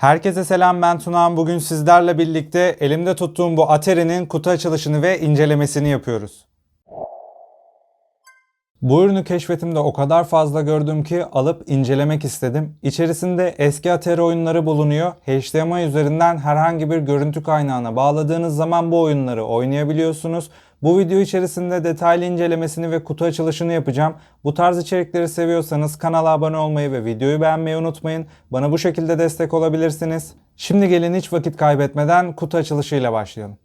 Herkese selam ben Tunağan. Bugün sizlerle birlikte elimde tuttuğum bu Atari'nin kutu açılışını ve incelemesini yapıyoruz. Bu ürünü keşfetimde o kadar fazla gördüm ki alıp incelemek istedim. İçerisinde eski Atari oyunları bulunuyor. HDMI üzerinden herhangi bir görüntü kaynağına bağladığınız zaman bu oyunları oynayabiliyorsunuz. Bu video içerisinde detaylı incelemesini ve kutu açılışını yapacağım. Bu tarz içerikleri seviyorsanız kanala abone olmayı ve videoyu beğenmeyi unutmayın. Bana bu şekilde destek olabilirsiniz. Şimdi gelin hiç vakit kaybetmeden kutu açılışıyla başlayalım.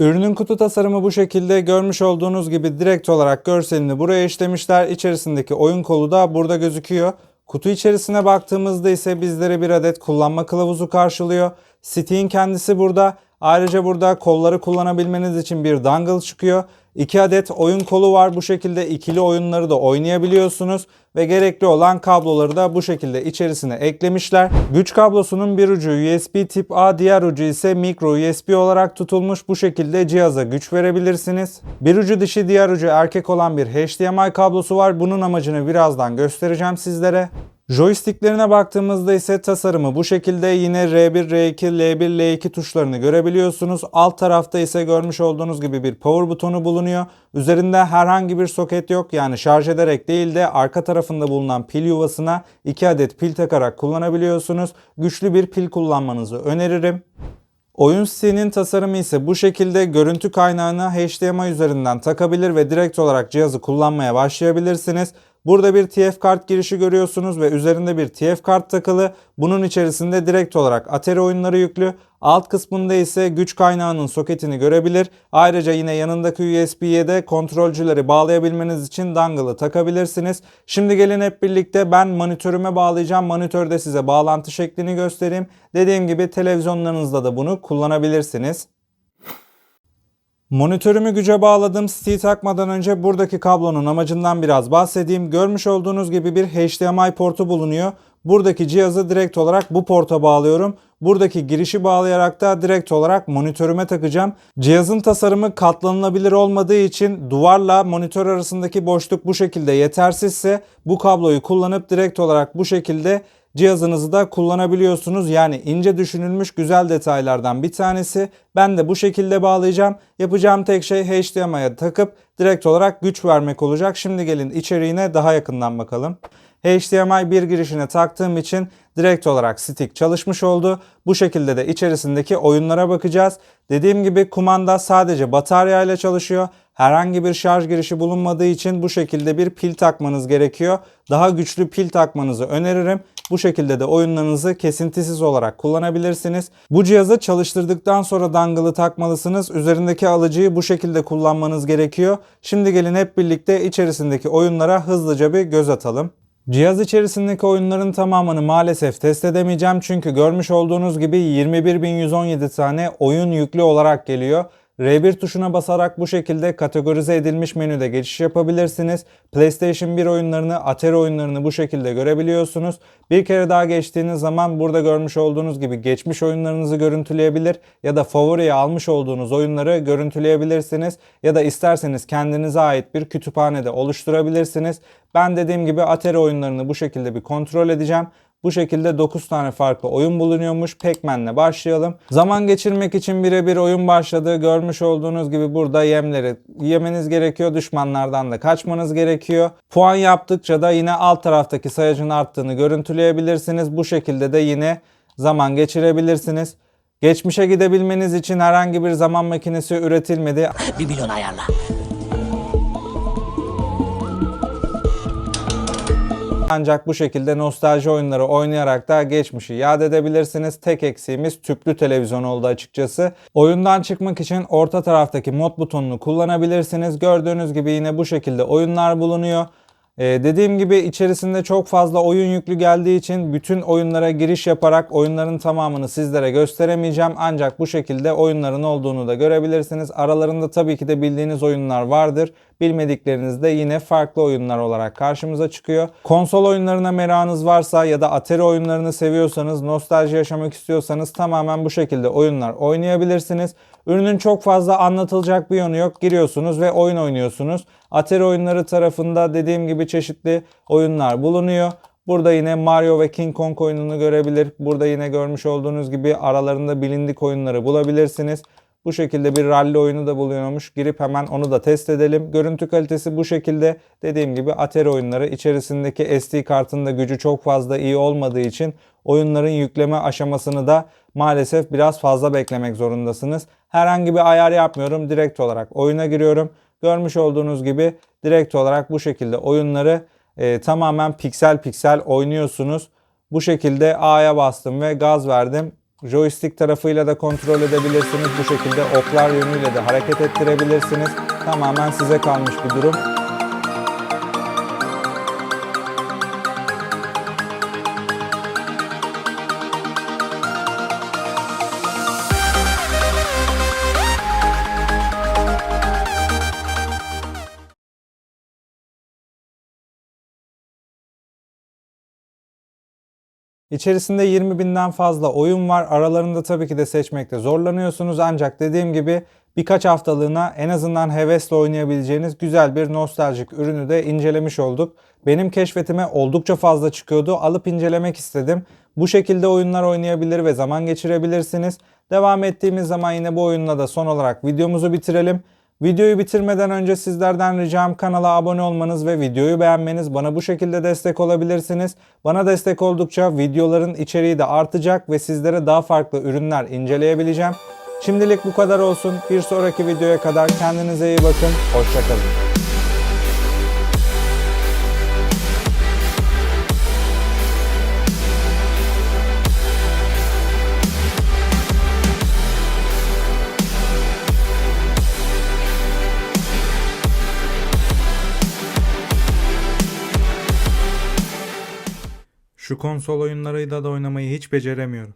Ürünün kutu tasarımı bu şekilde görmüş olduğunuz gibi direkt olarak görselini buraya işlemişler. İçerisindeki oyun kolu da burada gözüküyor. Kutu içerisine baktığımızda ise bizlere bir adet kullanma kılavuzu karşılıyor. Stick'in kendisi burada. Ayrıca burada kolları kullanabilmeniz için bir dongle çıkıyor. 2 adet oyun kolu var. Bu şekilde ikili oyunları da oynayabiliyorsunuz ve gerekli olan kabloları da bu şekilde içerisine eklemişler. Güç kablosunun bir ucu USB tip A, diğer ucu ise micro USB olarak tutulmuş. Bu şekilde cihaza güç verebilirsiniz. Bir ucu dişi, diğer ucu erkek olan bir HDMI kablosu var. Bunun amacını birazdan göstereceğim sizlere. Joysticklerine baktığımızda ise tasarımı bu şekilde yine R1, R2, L1, L2 tuşlarını görebiliyorsunuz. Alt tarafta ise görmüş olduğunuz gibi bir power butonu bulunuyor. Üzerinde herhangi bir soket yok yani şarj ederek değil de arka tarafında bulunan pil yuvasına 2 adet pil takarak kullanabiliyorsunuz. Güçlü bir pil kullanmanızı öneririm. Oyun sitenin tasarımı ise bu şekilde görüntü kaynağını HDMI üzerinden takabilir ve direkt olarak cihazı kullanmaya başlayabilirsiniz. Burada bir TF kart girişi görüyorsunuz ve üzerinde bir TF kart takılı. Bunun içerisinde direkt olarak Atari oyunları yüklü. Alt kısmında ise güç kaynağının soketini görebilir. Ayrıca yine yanındaki USB'ye de kontrolcüleri bağlayabilmeniz için dongle'ı takabilirsiniz. Şimdi gelin hep birlikte ben monitörüme bağlayacağım. Monitörde size bağlantı şeklini göstereyim. Dediğim gibi televizyonlarınızda da bunu kullanabilirsiniz. Monitörümü güce bağladım. Stick'i takmadan önce buradaki kablonun amacından biraz bahsedeyim. Görmüş olduğunuz gibi bir HDMI portu bulunuyor. Buradaki cihazı direkt olarak bu porta bağlıyorum. Buradaki girişi bağlayarak da direkt olarak monitörüme takacağım. Cihazın tasarımı katlanılabilir olmadığı için duvarla monitör arasındaki boşluk bu şekilde yetersizse bu kabloyu kullanıp direkt olarak bu şekilde cihazınızı da kullanabiliyorsunuz. Yani ince düşünülmüş güzel detaylardan bir tanesi. Ben de bu şekilde bağlayacağım. Yapacağım tek şey HDMI'ye takıp direkt olarak güç vermek olacak. Şimdi gelin içeriğine daha yakından bakalım. HDMI bir girişine taktığım için direkt olarak stick çalışmış oldu. Bu şekilde de içerisindeki oyunlara bakacağız. Dediğim gibi kumanda sadece batarya ile çalışıyor. Herhangi bir şarj girişi bulunmadığı için bu şekilde bir pil takmanız gerekiyor. Daha güçlü pil takmanızı öneririm. Bu şekilde de oyunlarınızı kesintisiz olarak kullanabilirsiniz. Bu cihazı çalıştırdıktan sonra dongle'ı takmalısınız. Üzerindeki alıcıyı bu şekilde kullanmanız gerekiyor. Şimdi gelin hep birlikte içerisindeki oyunlara hızlıca bir göz atalım. Cihaz içerisindeki oyunların tamamını maalesef test edemeyeceğim çünkü görmüş olduğunuz gibi 21.117 tane oyun yüklü olarak geliyor. R1 tuşuna basarak bu şekilde kategorize edilmiş menüde geçiş yapabilirsiniz. PlayStation 1 oyunlarını, Atari oyunlarını bu şekilde görebiliyorsunuz. Bir kere daha geçtiğiniz zaman burada görmüş olduğunuz gibi geçmiş oyunlarınızı görüntüleyebilir ya da favoriye almış olduğunuz oyunları görüntüleyebilirsiniz ya da isterseniz kendinize ait bir kütüphanede oluşturabilirsiniz. Ben dediğim gibi Atari oyunlarını bu şekilde bir kontrol edeceğim. Bu şekilde 9 tane farklı oyun bulunuyormuş. Pac-Man'le başlayalım. Zaman geçirmek için birebir oyun başladı. Görmüş olduğunuz gibi burada yemleri yemeniz gerekiyor. Düşmanlardan da kaçmanız gerekiyor. Puan yaptıkça da yine alt taraftaki sayacın arttığını görüntüleyebilirsiniz. Bu şekilde de yine zaman geçirebilirsiniz. Geçmişe gidebilmeniz için herhangi bir zaman makinesi üretilmedi. Bir milyon ayarla. Ancak bu şekilde nostalji oyunları oynayarak da geçmişi yad edebilirsiniz. Tek eksiğimiz tüplü televizyon oldu açıkçası. Oyundan çıkmak için orta taraftaki mod butonunu kullanabilirsiniz. Gördüğünüz gibi yine bu şekilde oyunlar bulunuyor. Ee, dediğim gibi içerisinde çok fazla oyun yüklü geldiği için bütün oyunlara giriş yaparak oyunların tamamını sizlere gösteremeyeceğim. Ancak bu şekilde oyunların olduğunu da görebilirsiniz. Aralarında tabii ki de bildiğiniz oyunlar vardır. Bilmedikleriniz de yine farklı oyunlar olarak karşımıza çıkıyor. Konsol oyunlarına merakınız varsa ya da Atari oyunlarını seviyorsanız, nostalji yaşamak istiyorsanız tamamen bu şekilde oyunlar oynayabilirsiniz. Ürünün çok fazla anlatılacak bir yönü yok. Giriyorsunuz ve oyun oynuyorsunuz. Atari oyunları tarafında dediğim gibi çeşitli oyunlar bulunuyor. Burada yine Mario ve King Kong oyununu görebilir. Burada yine görmüş olduğunuz gibi aralarında bilindik oyunları bulabilirsiniz. Bu şekilde bir rally oyunu da bulunuyormuş. Girip hemen onu da test edelim. Görüntü kalitesi bu şekilde. Dediğim gibi Atari oyunları içerisindeki SD kartın da gücü çok fazla iyi olmadığı için oyunların yükleme aşamasını da maalesef biraz fazla beklemek zorundasınız. Herhangi bir ayar yapmıyorum. Direkt olarak oyuna giriyorum. Görmüş olduğunuz gibi direkt olarak bu şekilde oyunları e, tamamen piksel piksel oynuyorsunuz. Bu şekilde A'ya bastım ve gaz verdim. Joystick tarafıyla da kontrol edebilirsiniz. Bu şekilde oklar yönüyle de hareket ettirebilirsiniz. Tamamen size kalmış bir durum. İçerisinde 20 binden fazla oyun var. Aralarında tabii ki de seçmekte zorlanıyorsunuz. Ancak dediğim gibi birkaç haftalığına en azından hevesle oynayabileceğiniz güzel bir nostaljik ürünü de incelemiş olduk. Benim keşfetime oldukça fazla çıkıyordu. Alıp incelemek istedim. Bu şekilde oyunlar oynayabilir ve zaman geçirebilirsiniz. Devam ettiğimiz zaman yine bu oyunla da son olarak videomuzu bitirelim. Videoyu bitirmeden önce sizlerden ricam kanala abone olmanız ve videoyu beğenmeniz. Bana bu şekilde destek olabilirsiniz. Bana destek oldukça videoların içeriği de artacak ve sizlere daha farklı ürünler inceleyebileceğim. Şimdilik bu kadar olsun. Bir sonraki videoya kadar kendinize iyi bakın. Hoşçakalın. Şu konsol oyunlarıyla da oynamayı hiç beceremiyorum.